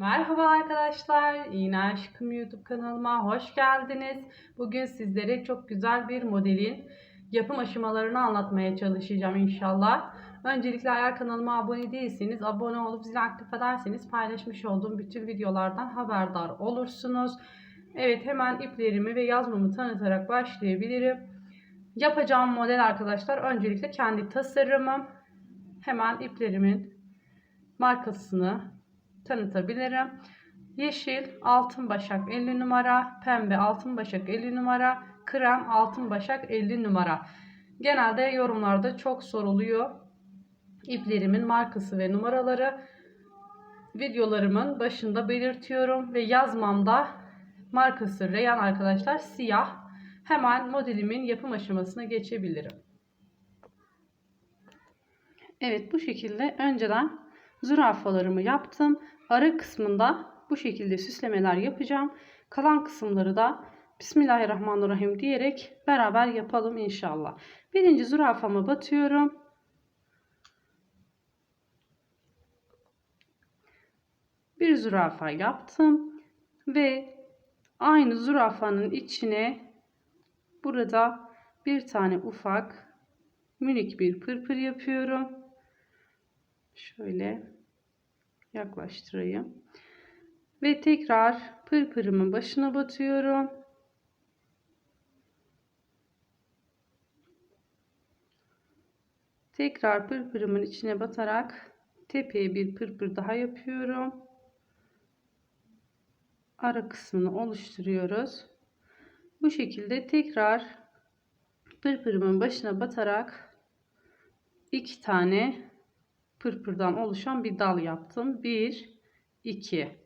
Merhaba arkadaşlar, İğne Aşkım YouTube kanalıma hoş geldiniz. Bugün sizlere çok güzel bir modelin yapım aşamalarını anlatmaya çalışacağım inşallah. Öncelikle eğer kanalıma abone değilseniz abone olup zil aktif ederseniz paylaşmış olduğum bütün videolardan haberdar olursunuz. Evet hemen iplerimi ve yazmamı tanıtarak başlayabilirim. Yapacağım model arkadaşlar öncelikle kendi tasarımım. Hemen iplerimin markasını tanıtabilirim. Yeşil altın başak 50 numara, pembe altın başak 50 numara, krem altın başak 50 numara. Genelde yorumlarda çok soruluyor. İplerimin markası ve numaraları videolarımın başında belirtiyorum ve yazmamda markası Reyan arkadaşlar siyah. Hemen modelimin yapım aşamasına geçebilirim. Evet bu şekilde önceden zürafalarımı yaptım. Ara kısmında bu şekilde süslemeler yapacağım. Kalan kısımları da Bismillahirrahmanirrahim diyerek beraber yapalım inşallah. Birinci zürafamı batıyorum. Bir zürafa yaptım ve aynı zürafanın içine burada bir tane ufak minik bir pırpır yapıyorum. Şöyle yaklaştırayım. Ve tekrar pırpırımın başına batıyorum. Tekrar pırpırımın içine batarak tepeye bir pırpır daha yapıyorum. Ara kısmını oluşturuyoruz. Bu şekilde tekrar pırpırımın başına batarak iki tane pırpırdan oluşan bir dal yaptım. 1 2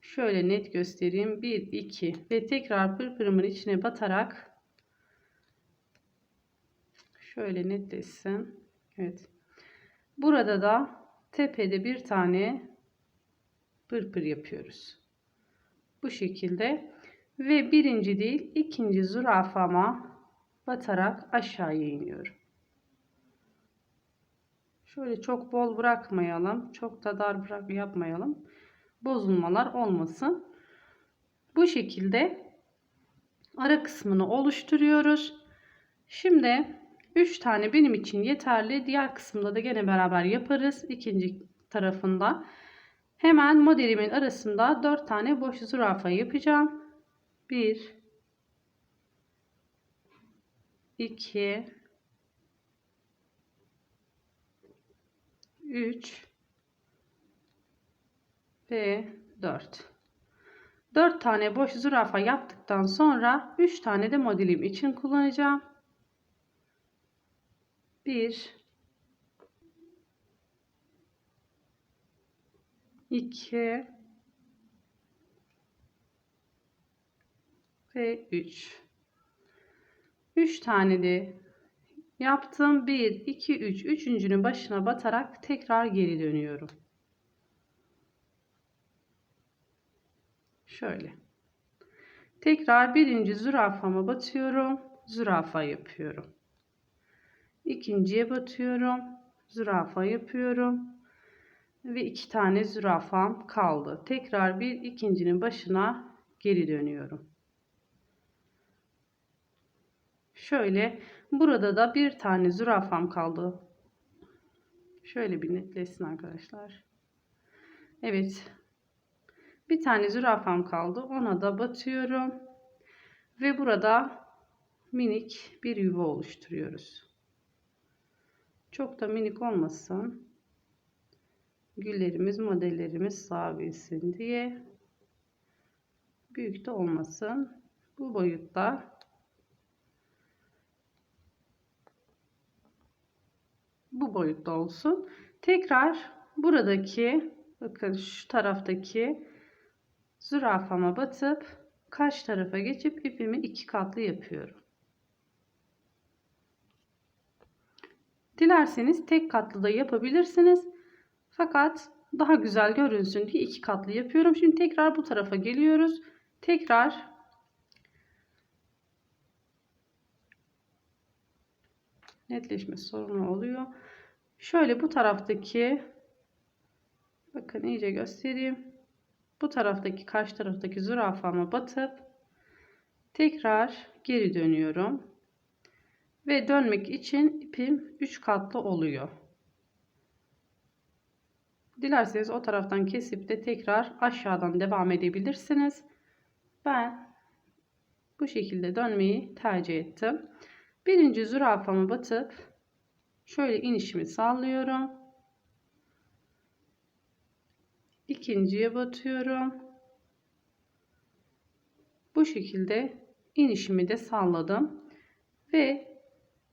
Şöyle net göstereyim. 1 2 ve tekrar pırpırımın içine batarak şöyle netleşsin. Evet. Burada da tepede bir tane pırpır yapıyoruz. Bu şekilde ve birinci değil ikinci zürafama batarak aşağıya iniyorum. Şöyle çok bol bırakmayalım. Çok da dar bırak yapmayalım. Bozulmalar olmasın. Bu şekilde ara kısmını oluşturuyoruz. Şimdi 3 tane benim için yeterli. Diğer kısımda da gene beraber yaparız. ikinci tarafında. Hemen modelimin arasında 4 tane boş zürafa yapacağım. 1 2 3 ve 4. 4 tane boş zürafa yaptıktan sonra 3 tane de modelim için kullanacağım. 1 2 ve 3 3 tane de Yaptım 1, 2, 3. Üçüncünün başına batarak tekrar geri dönüyorum. Şöyle. Tekrar birinci zürafama batıyorum. Zürafa yapıyorum. İkinciye batıyorum. Zürafa yapıyorum. Ve iki tane zürafam kaldı. Tekrar bir ikincinin başına geri dönüyorum. Şöyle burada da bir tane zürafam kaldı. Şöyle bir netleşsin arkadaşlar. Evet. Bir tane zürafam kaldı. Ona da batıyorum. Ve burada minik bir yuva oluşturuyoruz. Çok da minik olmasın. Güllerimiz, modellerimiz sığabilsin diye. Büyük de olmasın. Bu boyutta bu boyutta olsun. Tekrar buradaki bakın şu taraftaki zürafama batıp kaç tarafa geçip ipimi iki katlı yapıyorum. Dilerseniz tek katlı da yapabilirsiniz. Fakat daha güzel görünsün diye iki katlı yapıyorum. Şimdi tekrar bu tarafa geliyoruz. Tekrar netleşme sorunu oluyor. Şöyle bu taraftaki bakın iyice göstereyim. bu taraftaki karşı taraftaki zürafama batıp tekrar geri dönüyorum. Ve dönmek için ipim 3 katlı oluyor. Dilerseniz o taraftan kesip de tekrar aşağıdan devam edebilirsiniz. Ben bu şekilde dönmeyi tercih ettim. Birinci zürafamı batıp şöyle inişimi sağlıyorum. İkinciye batıyorum. Bu şekilde inişimi de salladım. Ve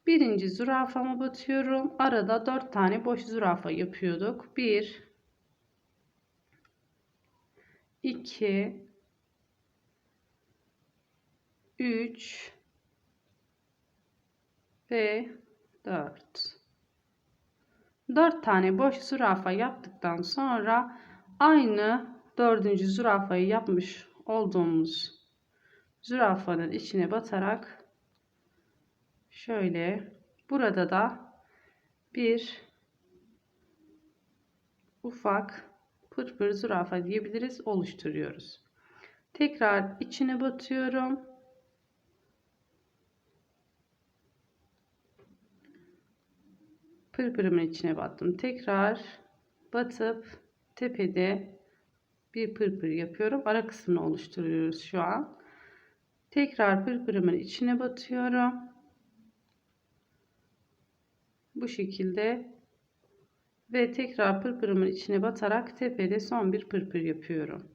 birinci zürafama batıyorum. Arada dört tane boş zürafa yapıyorduk. Bir, iki, üç ve dört. Dört tane boş zürafa yaptıktan sonra aynı dördüncü zürafayı yapmış olduğumuz zürafanın içine batarak şöyle burada da bir ufak pırpır zürafa diyebiliriz oluşturuyoruz. Tekrar içine batıyorum. Pırpırımın içine battım. Tekrar batıp tepede bir pırpır yapıyorum. Ara kısmını oluşturuyoruz şu an. Tekrar pırpırımın içine batıyorum. Bu şekilde ve tekrar pırpırımın içine batarak tepede son bir pırpır yapıyorum.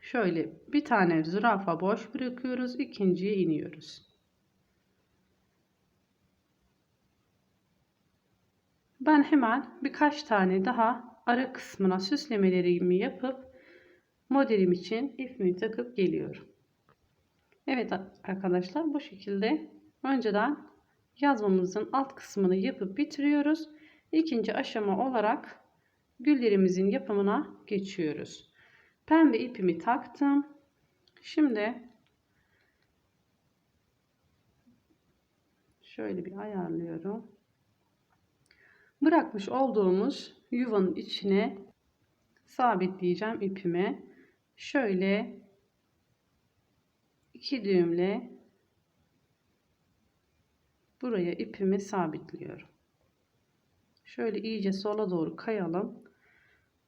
Şöyle bir tane zürafa boş bırakıyoruz. ikinciye iniyoruz. Ben hemen birkaç tane daha ara kısmına süslemelerimi yapıp modelim için ipimi takıp geliyorum. Evet arkadaşlar bu şekilde önceden yazmamızın alt kısmını yapıp bitiriyoruz. İkinci aşama olarak güllerimizin yapımına geçiyoruz. Pembe ipimi taktım. Şimdi şöyle bir ayarlıyorum. Bırakmış olduğumuz yuvanın içine sabitleyeceğim ipimi. Şöyle iki düğümle buraya ipimi sabitliyorum. Şöyle iyice sola doğru kayalım.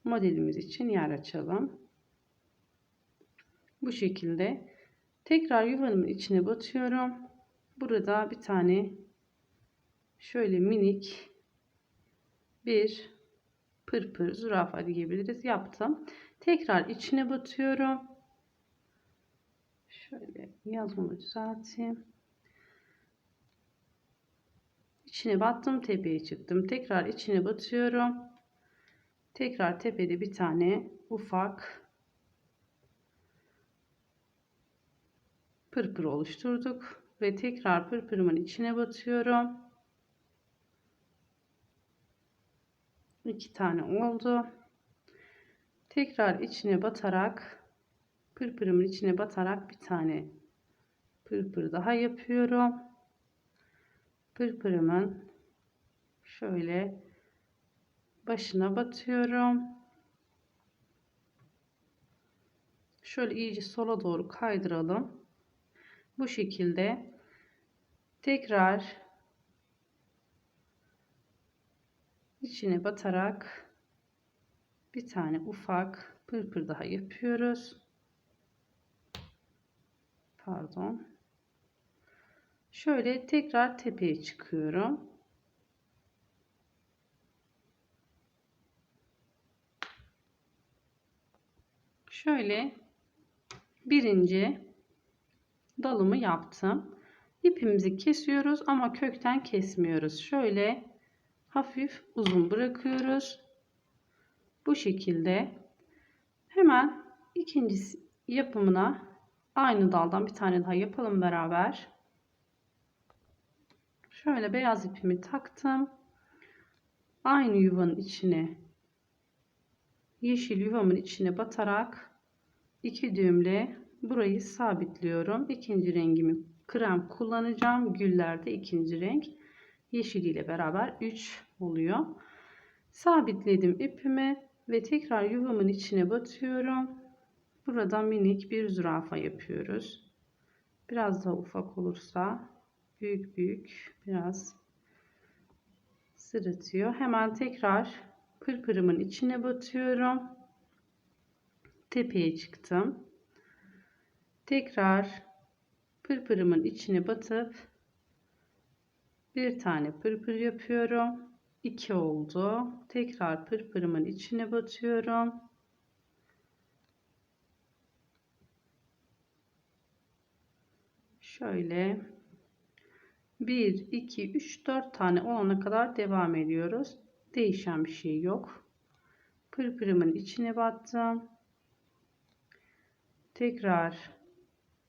Modelimiz için yer açalım. Bu şekilde tekrar yuvanın içine batıyorum. Burada bir tane şöyle minik bir pırpır zürafa diyebiliriz yaptım. Tekrar içine batıyorum. Şöyle yazmamı düzelteyim. İçine battım, tepeye çıktım. Tekrar içine batıyorum. Tekrar tepede bir tane ufak pırpır oluşturduk ve tekrar pırpırımın içine batıyorum. İki tane oldu. Tekrar içine batarak pırpırımın içine batarak bir tane pırpır daha yapıyorum. Pırpırımın şöyle başına batıyorum. Şöyle iyice sola doğru kaydıralım. Bu şekilde tekrar içine batarak bir tane ufak pırpır daha yapıyoruz. Pardon. Şöyle tekrar tepeye çıkıyorum. Şöyle birinci dalımı yaptım. İpimizi kesiyoruz ama kökten kesmiyoruz. Şöyle hafif uzun bırakıyoruz. Bu şekilde hemen ikinci yapımına aynı daldan bir tane daha yapalım beraber. Şöyle beyaz ipimi taktım. Aynı yuvanın içine yeşil yuvamın içine batarak iki düğümle burayı sabitliyorum. İkinci rengimi krem kullanacağım. Güllerde ikinci renk yeşil ile beraber 3 oluyor. Sabitledim ipimi ve tekrar yuvamın içine batıyorum. Burada minik bir zürafa yapıyoruz. Biraz daha ufak olursa büyük büyük biraz sırıtıyor. Hemen tekrar pırpırımın içine batıyorum. Tepeye çıktım. Tekrar pırpırımın içine batıp bir tane pırpır yapıyorum. 2 oldu. Tekrar pırpırımın içine batıyorum. Şöyle 1, 2, 3, 4 tane olana kadar devam ediyoruz. Değişen bir şey yok. Pırpırımın içine battım. Tekrar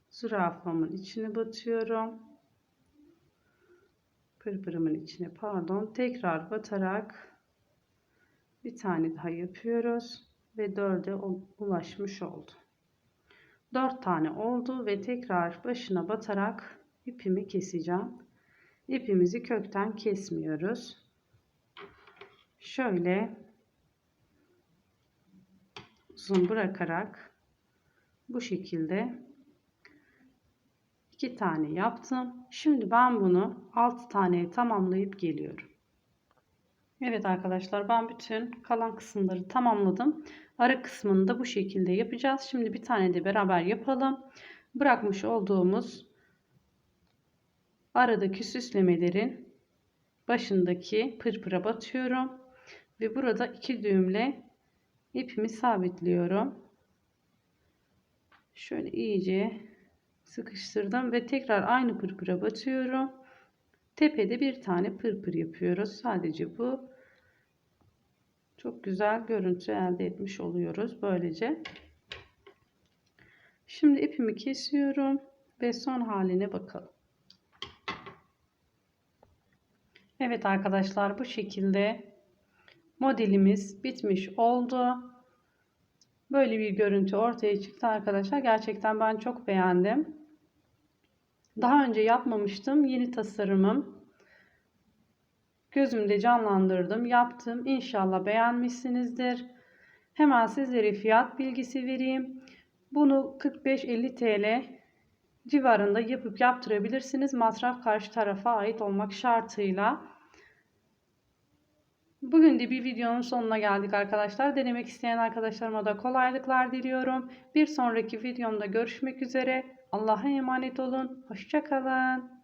zürafamın içine batıyorum. Pırpırımın içine pardon. Tekrar batarak bir tane daha yapıyoruz. Ve dörde ulaşmış oldu. Dört tane oldu ve tekrar başına batarak ipimi keseceğim. İpimizi kökten kesmiyoruz. Şöyle uzun bırakarak bu şekilde iki tane yaptım. Şimdi ben bunu 6 taneye tamamlayıp geliyorum. Evet arkadaşlar ben bütün kalan kısımları tamamladım. Ara kısmını da bu şekilde yapacağız. Şimdi bir tane de beraber yapalım. Bırakmış olduğumuz aradaki süslemelerin başındaki pırpıra batıyorum. Ve burada iki düğümle ipimi sabitliyorum. Şöyle iyice sıkıştırdım ve tekrar aynı pırpıra batıyorum. Tepede bir tane pırpır yapıyoruz. Sadece bu. Çok güzel görüntü elde etmiş oluyoruz böylece. Şimdi ipimi kesiyorum ve son haline bakalım. Evet arkadaşlar bu şekilde modelimiz bitmiş oldu. Böyle bir görüntü ortaya çıktı arkadaşlar. Gerçekten ben çok beğendim. Daha önce yapmamıştım. Yeni tasarımım. Gözümde canlandırdım. Yaptım. İnşallah beğenmişsinizdir. Hemen sizlere fiyat bilgisi vereyim. Bunu 45-50 TL civarında yapıp yaptırabilirsiniz. Masraf karşı tarafa ait olmak şartıyla. Bugün de bir videonun sonuna geldik arkadaşlar. Denemek isteyen arkadaşlarıma da kolaylıklar diliyorum. Bir sonraki videomda görüşmek üzere. Allah'a emanet olun. Hoşçakalın.